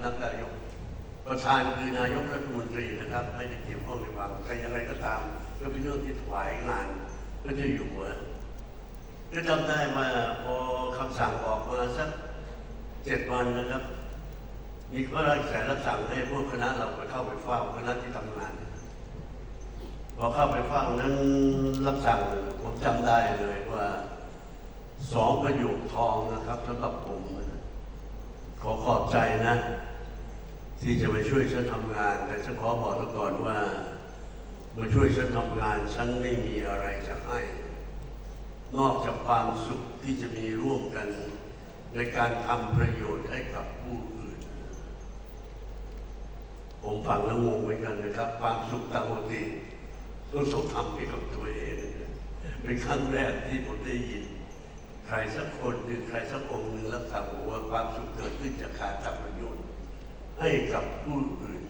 ำนักนายก ประธานคือนายกรัฐมนตรีนะครับ ไม่ได้เกี่ยวข้องในบางแต่อย่างไรก็ตาม ก็เป็นเรื่องที่ถวายงานพระเจ้าอยู่หัวก็จำได้ว่าพอคำสั่งออกมาสักเจ็ดวันนะครับ มีพระราชแสนรับสั่งให้พวกคณะเราไปเข้าไปเฝ้าคณะที่ทำงานพอเข้าไปเฝ้านั้นรับสั่งผมจำได้เลยว่าสองประโยคทองนะครับสำหรับผมขอขอบใจนะ ที่จะมาช่วยฉันทำงาน แต่ฉันขอบอกซะก่อนว่ามาช่วยฉันทำงานฉันไม่มีอะไรจะให้ นอกจากความสุขที่จะมีร่วมกันในการทำประโยชน์ให้กับผู้อื่น ผมฟังแล้วงงเหมือนกันนะครับ ความสุขตามปกติต้องสมทำให้กับตัวเอง เป็นครั้งแรกที่ผมได้ยิน ใครสักคนหรือใครสักองค์หนึ่งรับสั่งบอกว่าความสุขเกิดขึ้นจากการทำประโยชน์ ให้กับผู้อื่น